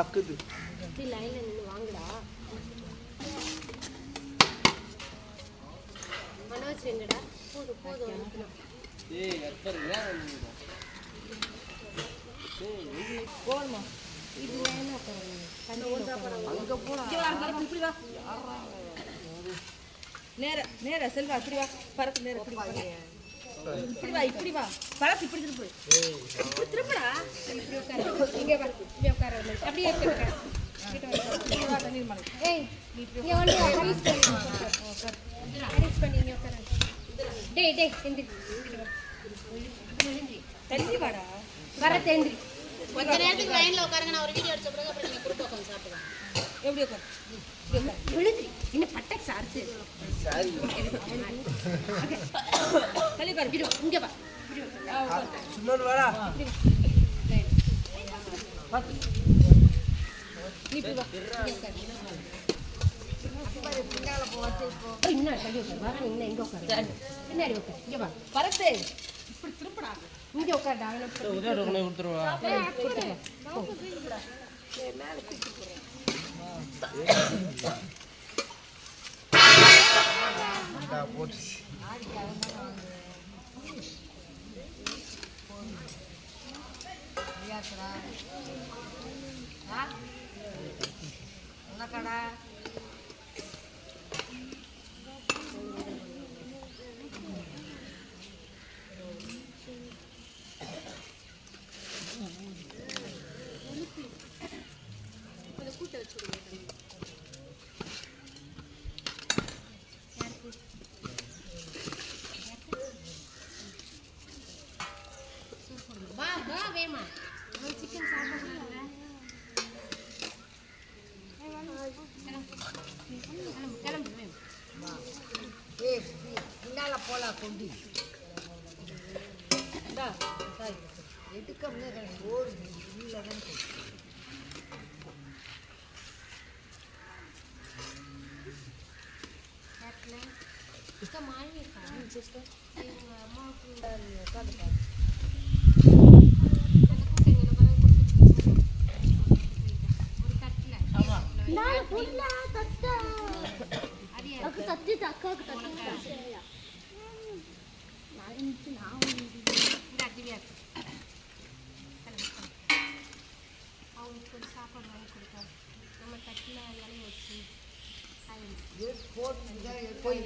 அக்குது இப்படி லைன்ல நின்று வாங்குடா. மனோஜ் எங்கடா போதும் போதும். ஏய் எத்தனை நேரம் போகணுமா இது லைனா உட்காரு. நேர நேர செல்வா இப்படி வா பரத்து நேர இப்படி வா இப்படி வா இப்படி வா பரத்து இப்படி திருப்பு இப்படி திருப்புடா இப்படி உட்காரு இங்கே பாரு இப்படி உட்காரு அப்படியே டேய் டேய் எந்திரி தள்ளி வாடா கொஞ்ச நேரத்துக்கு லைன்ல உட்காருங்க நான் ஒரு வீடியோ எடுத்த பிறகு அப்புறம் நீங்க குரூப் உட்காந்து சாப்பிடுங்க எப்படி உட்கார்? இப்படி உட்கார். விழுந்து இன்னும் பட்டக் சார்ஜ் சாரி. தள்ளி உட்கார் இரு இங்க வா. சும்மா வாடா. நீ இப்படி வா. ஏய், இன்னும் தள்ளி உட்காரு. வர இன்னும் இங்க உட்காரு? பின்னாடி வா பரத்து இங்க உட்காருடா கொடுத்துருவா. போட்டு போலாம் கொண்டு எடுக்க முடியாது ஓடு. இல்லை தான் சிஸ்டர் மாறி சிஸ்டர். எங்க அம்மாவுக்கு ஒரு தட்டுல அது யாரு? போய்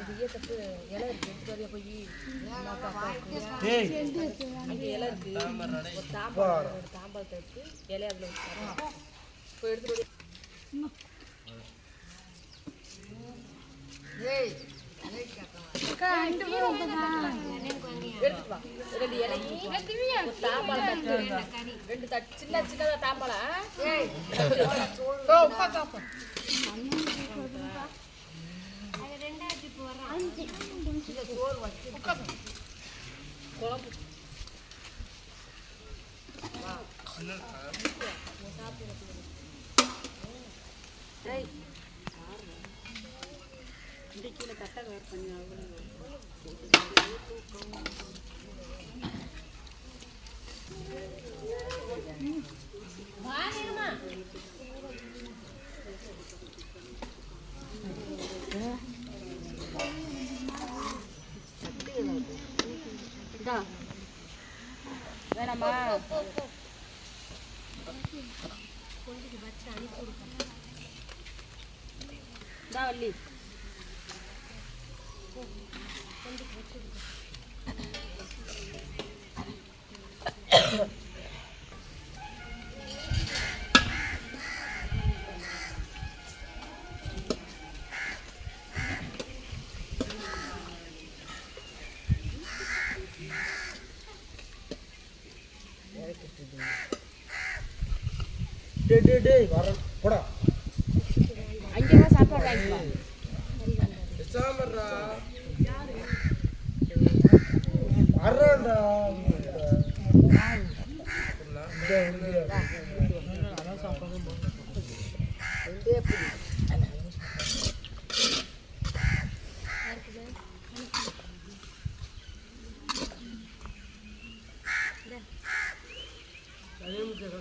இது ஏ தப்பு இலை இருக்கு எடுத்துட்டு வரையா போய் அங்கே இலை இருக்கு ஒரு தாம்பாளம் ஒரு தாம்பாளத்தை எடுத்து இலைய அதில் வச்சு. போய் எடுத்துட்டு ரெண்டு சின்ன சின்னதா தாம்பாளம் குழம்பு வாங்கிருமா வேணாமா இந்தா வள்ளி டேய் டேய் டேய் வர போடா அங்கே தான் சாப்பாடு வாங்கிப்பா பேசாமடா வரேன்டா இங்க இங்க ரெண்டே புடி எல்லாரும் சாப்பாடு வைப்பீங்களா அது வாடி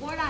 போடா